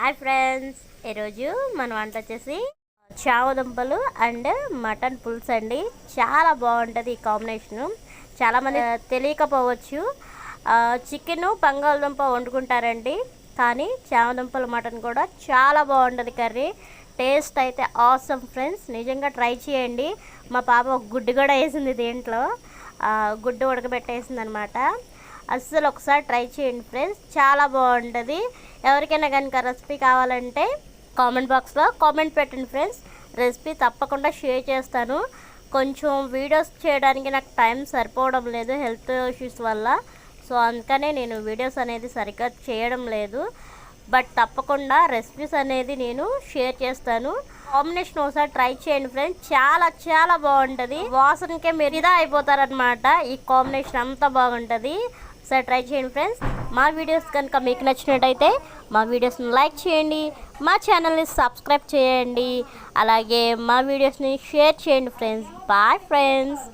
Hi friends ఈరోజు మన వంట వచ్చేసి చావదుంపలు అండ్ మటన్ పులుసు అండి. చాలా బాగుంటుంది ఈ కాంబినేషను. చాలామంది తెలియకపోవచ్చు. చికెన్ బంగాళదుంప వండుకుంటారండి. కానీ చామదుంపల మటన్ కూడా చాలా బాగుంటుంది కర్రీ. టేస్ట్ అయితే ఆసమ్ ఫ్రెండ్స్. నిజంగా ట్రై చేయండి. మా పాప ఒక గుడ్డు కూడా వేసింది దీంట్లో. గుడ్డు ఉడకబెట్టేసింది అనమాట అస్సలు ఒకసారి ట్రై చేయండి ఫ్రెండ్స్. చాలా బాగుంటుంది. ఎవరికైనా కనుక రెసిపీ కావాలంటే కామెంట్ బాక్స్లో కామెంట్ పెట్టండి ఫ్రెండ్స్. రెసిపీ తప్పకుండా షేర్ చేస్తాను. కొంచెం వీడియోస్ చేయడానికి నాకు టైం సరిపోవడం లేదు హెల్త్ ఇష్యూస్ వల్ల. సో అందుకనే నేను వీడియోస్ అనేది సరిగ్గా చేయడం లేదు. బట్ తప్పకుండా రెసిపీస్ అనేది నేను షేర్ చేస్తాను. కాంబినేషన్ ఒకసారి ట్రై చేయండి ఫ్రెండ్స్. చాలా చాలా బాగుంటుంది. వాసనకే మెరిదా అయిపోతారనమాట ఈ కాంబినేషన్ అంతా బాగుంటుంది. ఒకసారి ట్రై చేయండి ఫ్రెండ్స్. మా వీడియోస్ కనుక మీకు నచ్చినట్టయితే మా వీడియోస్ని లైక్ చేయండి మా ఛానల్ని సబ్స్క్రైబ్ చేయండి అలాగే మా వీడియోస్ని షేర్ చేయండి ఫ్రెండ్స్. Bye friends.